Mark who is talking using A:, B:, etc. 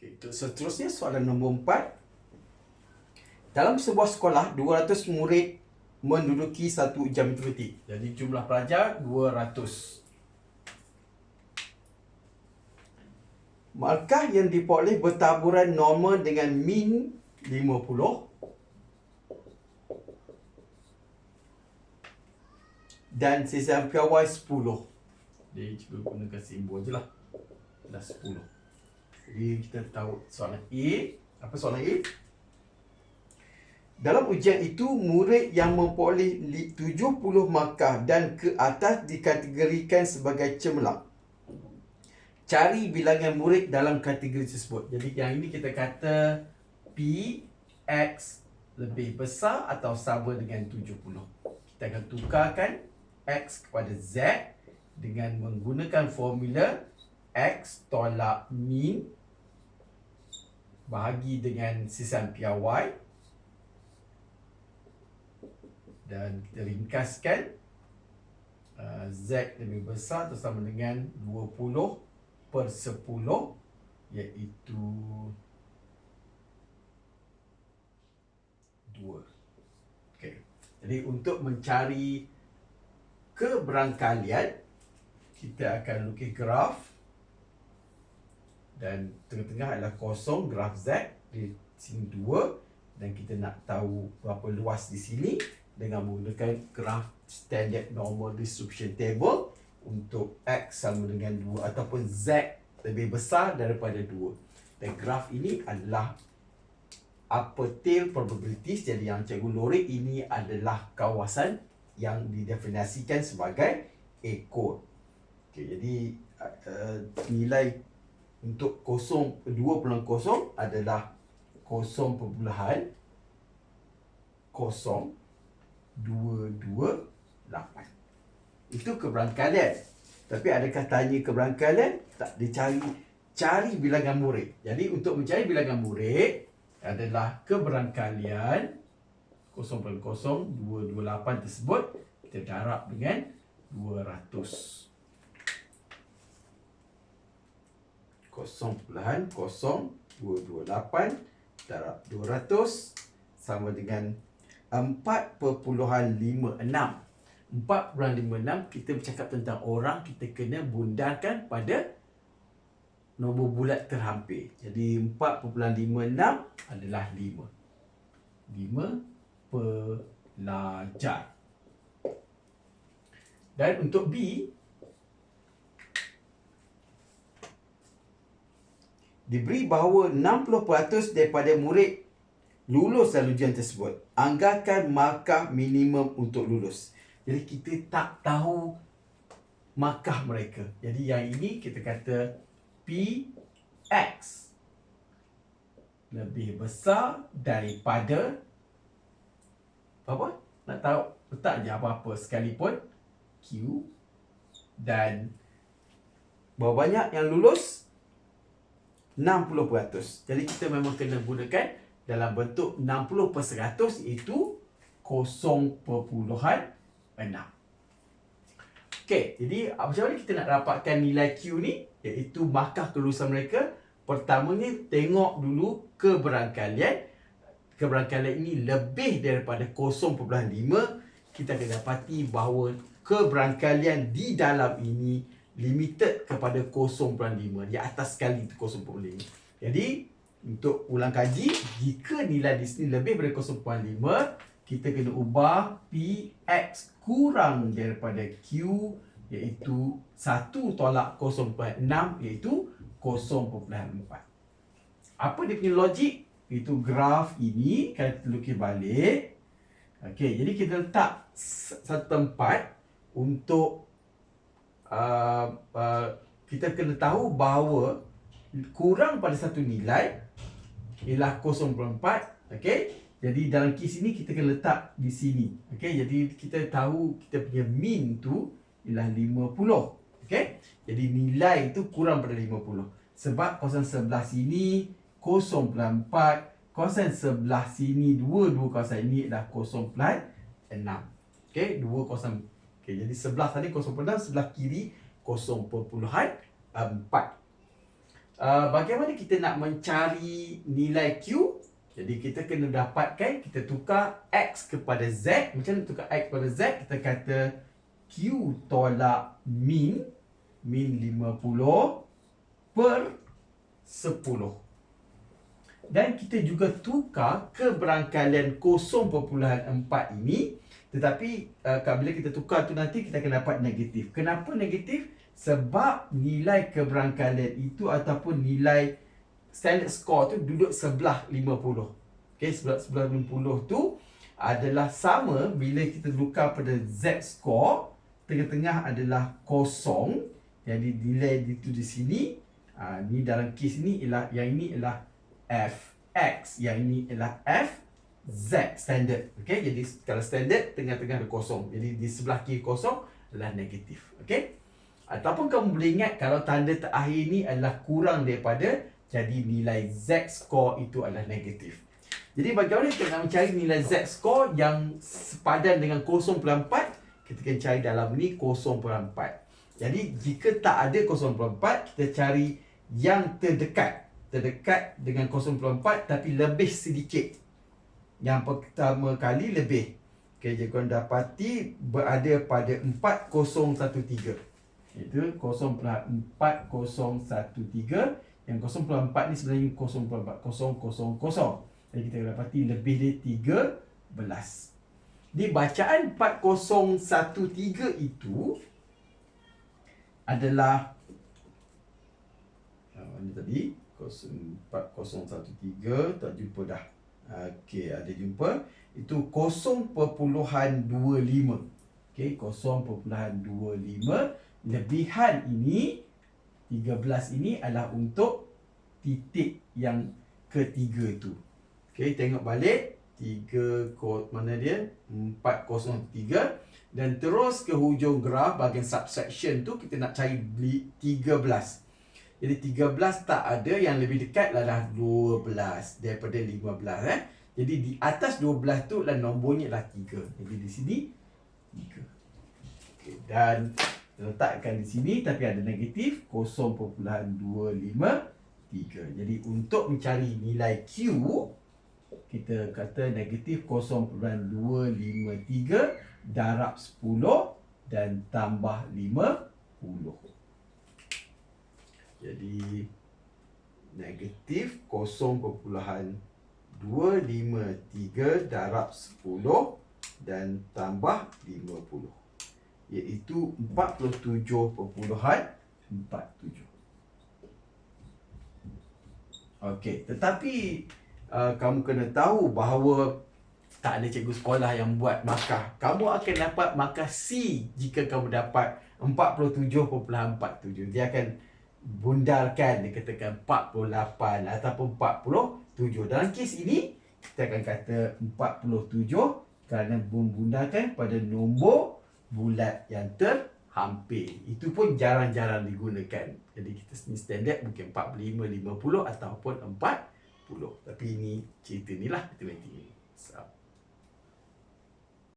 A: Okay, seterusnya soalan nombor 4. Dalam sebuah sekolah 200 murid menduduki satu jam aktiviti. Jadi jumlah pelajar 200. Markah yang diperoleh bertaburan normal dengan min 50 dan sisa piawai 10. Jadi cuba gunakan simbol je lah. Dah 10. Jadi kita tahu soalan A. Apa soalan A? Dalam ujian itu, murid yang memperoleh 70 markah dan ke atas dikategorikan sebagai cemerlang. Cari bilangan murid dalam kategori tersebut. Jadi yang ini kita kata P, X lebih besar atau sama dengan 70. Kita akan tukarkan X kepada Z dengan menggunakan formula X tolak min bahagi dengan sisian piawai. Dan kita ringkaskan uh, Z lebih besar atau sama dengan 20 per 10 iaitu 2 okay. jadi untuk mencari keberangkalian kita akan lukis graf dan tengah-tengah adalah kosong graf Z di sini 2 dan kita nak tahu berapa luas di sini dengan menggunakan graf standard normal distribution table untuk X sama dengan 2 ataupun Z lebih besar daripada 2. Dan graf ini adalah upper tail probabilities. Jadi yang Cikgu Lori ini adalah kawasan yang didefinisikan sebagai ekor. Okay, jadi uh, nilai untuk 0, 2.0 adalah 0.0 228. Itu keberangkalian. Tapi adakah tanya keberangkalian? Tak dicari cari bilangan murid. Jadi untuk mencari bilangan murid adalah keberangkalian 0.0228 tersebut kita darab dengan 200. 0.0228 darab 200 sama dengan 4.56 4.56 kita bercakap tentang orang kita kena bundarkan pada nombor bulat terhampir. Jadi 4.56 adalah 5. 5 pelajar. Dan untuk B diberi bahawa 60% daripada murid lulus dalam ujian tersebut. Anggarkan markah minimum untuk lulus. Jadi kita tak tahu markah mereka. Jadi yang ini kita kata PX lebih besar daripada apa? Nak tahu letak je apa-apa sekalipun Q dan berapa banyak yang lulus 60%. Jadi kita memang kena gunakan dalam bentuk 60 per 100 iaitu 0.6. Okey, jadi macam mana kita nak dapatkan nilai Q ni? Iaitu markah kelulusan mereka. Pertamanya, tengok dulu keberangkalian. Keberangkalian ini lebih daripada 0.5. Kita akan dapati bahawa keberangkalian di dalam ini limited kepada 0.5. Di atas sekali 0.5. Jadi, untuk ulang kaji, jika nilai di sini lebih daripada 0.5, kita kena ubah PX kurang daripada Q iaitu 1 tolak 0.6 iaitu 0.4. Apa dia punya logik? Itu graf ini, kalau kita lukis balik. Okey, jadi kita letak satu tempat untuk uh, uh, kita kena tahu bahawa kurang pada satu nilai ialah 0.4 okey? Jadi dalam kes ini kita kena letak di sini okey? Jadi kita tahu kita punya min tu ialah 50 okey? Jadi nilai itu kurang pada 50 sebab kawasan sebelah sini 0.4 kawasan sebelah sini dua-dua kawasan ini adalah 0.6 okey? Dua kawasan okey jadi sebelah tadi 0.6 sebelah kiri 0.4 uh, bagaimana kita nak mencari nilai Q? Jadi kita kena dapatkan, kita tukar X kepada Z. Macam mana tukar X kepada Z? Kita kata Q tolak min, min 50 per 10. Dan kita juga tukar keberangkalian 0.4 ini tetapi uh, bila kita tukar tu nanti kita akan dapat negatif. Kenapa negatif? Sebab nilai keberangkalian itu ataupun nilai standard score tu duduk sebelah 50. Okay, sebelah, sebelah 50 tu adalah sama bila kita tukar pada Z score tengah-tengah adalah kosong. Jadi nilai itu di sini. Uh, ni dalam kes ni ialah yang ini ialah Fx. Yang ini ialah F Z standard. Okay, jadi kalau standard tengah-tengah ada kosong. Jadi di sebelah kiri kosong adalah negatif. Okay. Ataupun kamu boleh ingat kalau tanda terakhir ni adalah kurang daripada jadi nilai Z score itu adalah negatif. Jadi bagaimana kita nak mencari nilai Z score yang sepadan dengan 0.4? Kita akan cari dalam ni 0.4. Jadi jika tak ada 0.4, kita cari yang terdekat. Terdekat dengan 0.4 tapi lebih sedikit yang pertama kali lebih. Okey, jadi korang dapati berada pada 4013. Itu 0.4013. Yang 0.4 ni sebenarnya 0.4000. Jadi kita dapati lebih dia 13. Di bacaan 4013 itu adalah mana tadi 4013 tak jumpa dah Okey, ada jumpa. Itu 0.25. Okey, 0.25. Lebihan ini, 13 ini adalah untuk titik yang ketiga tu. Okey, tengok balik. 3, mana dia? 403. Dan terus ke hujung graf bahagian subsection tu, kita nak cari 13. Jadi 13 tak ada yang lebih dekat adalah 12 daripada 15 eh. Jadi di atas 12 tu lah nombornya adalah 3. Jadi di sini 3. Okey dan letakkan di sini tapi ada negatif 0.253. Jadi untuk mencari nilai Q kita kata negatif 0.253 darab 10 dan tambah 50. Jadi negatif 0.253 darab 10 dan tambah 50 iaitu 47.47 Okey, tetapi uh, kamu kena tahu bahawa tak ada cikgu sekolah yang buat markah. Kamu akan dapat markah C jika kamu dapat 47.47. Dia akan bundarkan dia katakan 48 ataupun 47 dalam kes ini kita akan kata 47 kerana membundarkan pada nombor bulat yang terhampir. Itu pun jarang-jarang digunakan. Jadi kita ni standard mungkin 45 50 ataupun 40 tapi ini cerita ni lah matematik ni so.